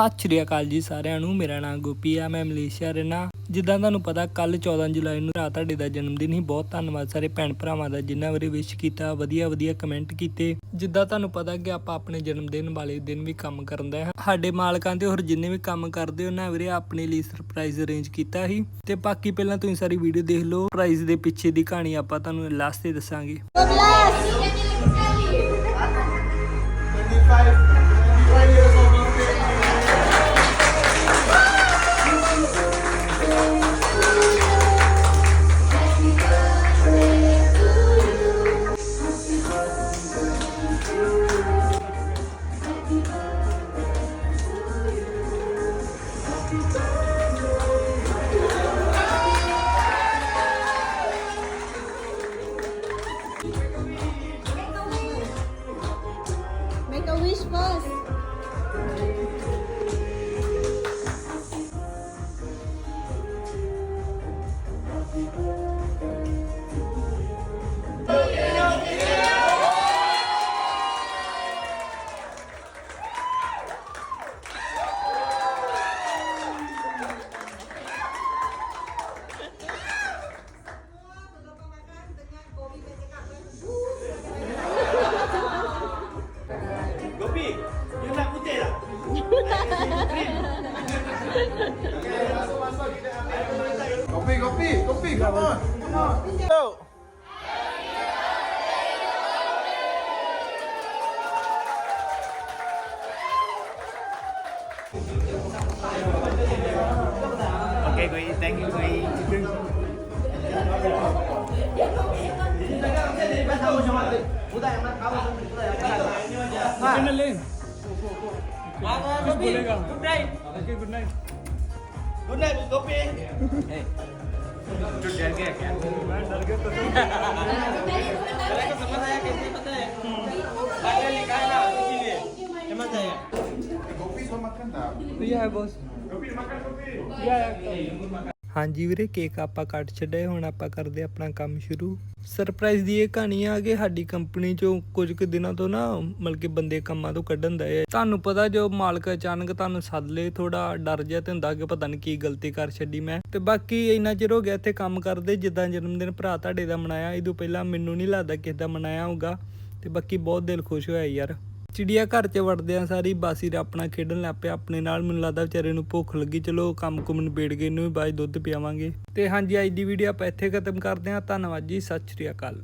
ਸਤਿ ਸ਼੍ਰੀ ਅਕਾਲ ਜੀ ਸਾਰਿਆਂ ਨੂੰ। ਮੇਰਾ ਨਾਮ ਗੋਪੀ ਆ ਮੈਂ ਮਲੇਸ਼ੀਆ ਰਹਿਣਾ ਜਿੱਦਾਂ ਤੁਹਾਨੂੰ ਪਤਾ ਕੱਲ 14 ਜੁਲਾਈ ਨੂੰ ਰਾਤ ਤੁਹਾਡੇ ਦਾ ਜਨਮ ਦਿਨ ਹੀ ਬਹੁਤ ਧੰਨਵਾਦ ਸਾਰੇ ਭੈਣ ਭਰਾਵਾਂ ਦਾ ਜਿਨ੍ਹਾਂ ਬਾਰੇ ਵਿਸ਼ ਕੀਤਾ ਵਧੀਆ ਵਧੀਆ ਕਮੈਂਟ ਕੀਤੇ। ਜਿੱਦਾਂ ਤੁਹਾਨੂੰ ਪਤਾ ਕਿ ਆਪਾਂ ਆਪਣੇ ਜਨਮ ਦਿਨ ਵਾਲੇ ਦਿਨ ਵੀ ਕੰਮ ਕਰਨ ਹਾਂ। ਸਾਡੇ ਮਾਲਕਾਂ ਤੇ ਹੋਰ ਜਿੰਨੇ ਵੀ ਕੰਮ ਕਰਦੇ ਉਹਨਾਂ ਵੀਰੇ ਆਪਣੇ ਲਈ ਸਰਪ੍ਰਾਈਜ਼ ਅਰੇਂਜ ਕੀਤਾ ਸੀ। ਤੇ ਬਾਕੀ ਪਹਿਲਾਂ ਤੁਸੀਂ ਸਾਰੀ ਵੀਡੀਓ ਦੇਖ ਲਓ। ਪ੍ਰਾਈਜ਼ ਦੇ ਪਿੱਛੇ ਦੀ ਕਹਾਣੀ ਆਪਾਂ ਤੁਹਾਨੂੰ ਲਾਸਟ ਤੇ ਦੱਸਾਂਗੇ। 25 Christmas! Kopi, kopi, kopi, come on, come on. Go. Okay, Gui. Thank you, Gui. Good night, Gopi. Hey. तू डर गया क्या? मैं डर गया तो को समझ आया कैसे पता है? आगे लिखा है ना इसीलिए समझ आया Kopi kau makan tak? ਹਾਂਜੀ ਵੀਰੇ, ਕੇਕ ਆਪਾਂ ਕੱਟ ਛੱਡਿਆ, ਹੁਣ ਆਪਾਂ ਕਰਦੇ ਆਪਣਾ ਕੰਮ ਸ਼ੁਰੂ। ਸਰਪ੍ਰਾਈਜ਼ ਦੀ ਇਹ ਕਹਾਣੀ ਆ ਕਿ ਸਾਡੀ ਕੰਪਨੀ ਚੋਂ ਕੁਝ ਕੁ ਦਿਨਾਂ ਤੋਂ ਨਾ, ਮਤਲਬ ਕਿ ਬੰਦੇ ਕੰਮਾਂ ਤੋਂ ਕੱਢਣ ਦਾ ਹੈ। ਤੁਹਾਨੂੰ ਪਤਾ ਜੋ ਮਾਲਕ ਅਚਾਨਕ ਤੁਹਾਨੂੰ ਸੱਦ ਲੇ ਥੋੜਾ ਡਰ ਜਿਹਾ ਤੇ ਹੁੰਦਾ ਕਿ ਪਤਾ ਨਹੀਂ ਕੀ ਗਲਤੀ ਕਰ ਛੱਡੀ ਮੈਂ। ਤੇ ਬਾਕੀ ਇੰਨਾ ਚਿਰ ਹੋ ਗਿਆ ਇੱਥੇ ਕੰਮ ਕਰਦੇ, ਜਿੱਦਾਂ ਜਨਮ ਦਿਨ ਭਰਾ ਤੁਹਾਡੇ ਦਾ ਮਨਾਇਆ ਇਹ ਤੋਂ ਪਹਿਲਾਂ ਮੈਨੂੰ ਨਹੀਂ ਲੱਗਦਾ ਕਿਸੇ ਦਾ ਮਨਾਇਆ ਹੋਊਗਾ। ਤੇ ਬਾਕੀ ਬਹੁਤ ਦਿਲ ਖੁਸ਼ ਹੋਇਆ ਯਾਰ। ਚਿੜੀਆ ਘਰ 'ਚ ਵੜਦਿਆਂ ਸਾਰੀ ਬਾਸੀਰ ਆਪਣਾ ਖੇਡਣ ਲੱਗ ਪਿਆ, ਆਪਣੇ ਨਾਲ ਮੈਨੂੰ ਲੱਗਦਾ ਵਿਚਾਰੇ ਨੂੰ ਭੁੱਖ ਲੱਗੀ, ਚਲੋ ਕੰਮ ਕੁਮ ਨਿਬੇੜ ਗਏ ਇਹਨੂੰ ਵੀ ਬਾਅਦ 'ਚ ਦੁੱਧ ਪਿਆਵਾਂਗੇ। ਤੇ ਹਾਂਜੀ, ਅੱਜ ਦੀ ਵੀਡੀਓ ਆਪਾਂ ਇੱਥੇ ਖਤਮ ਕਰਦੇ ਹਾਂ, ਧੰਨਵਾਦ ਜੀ, ਸਤਿ ਸ਼੍ਰੀ ਅਕਾਲ।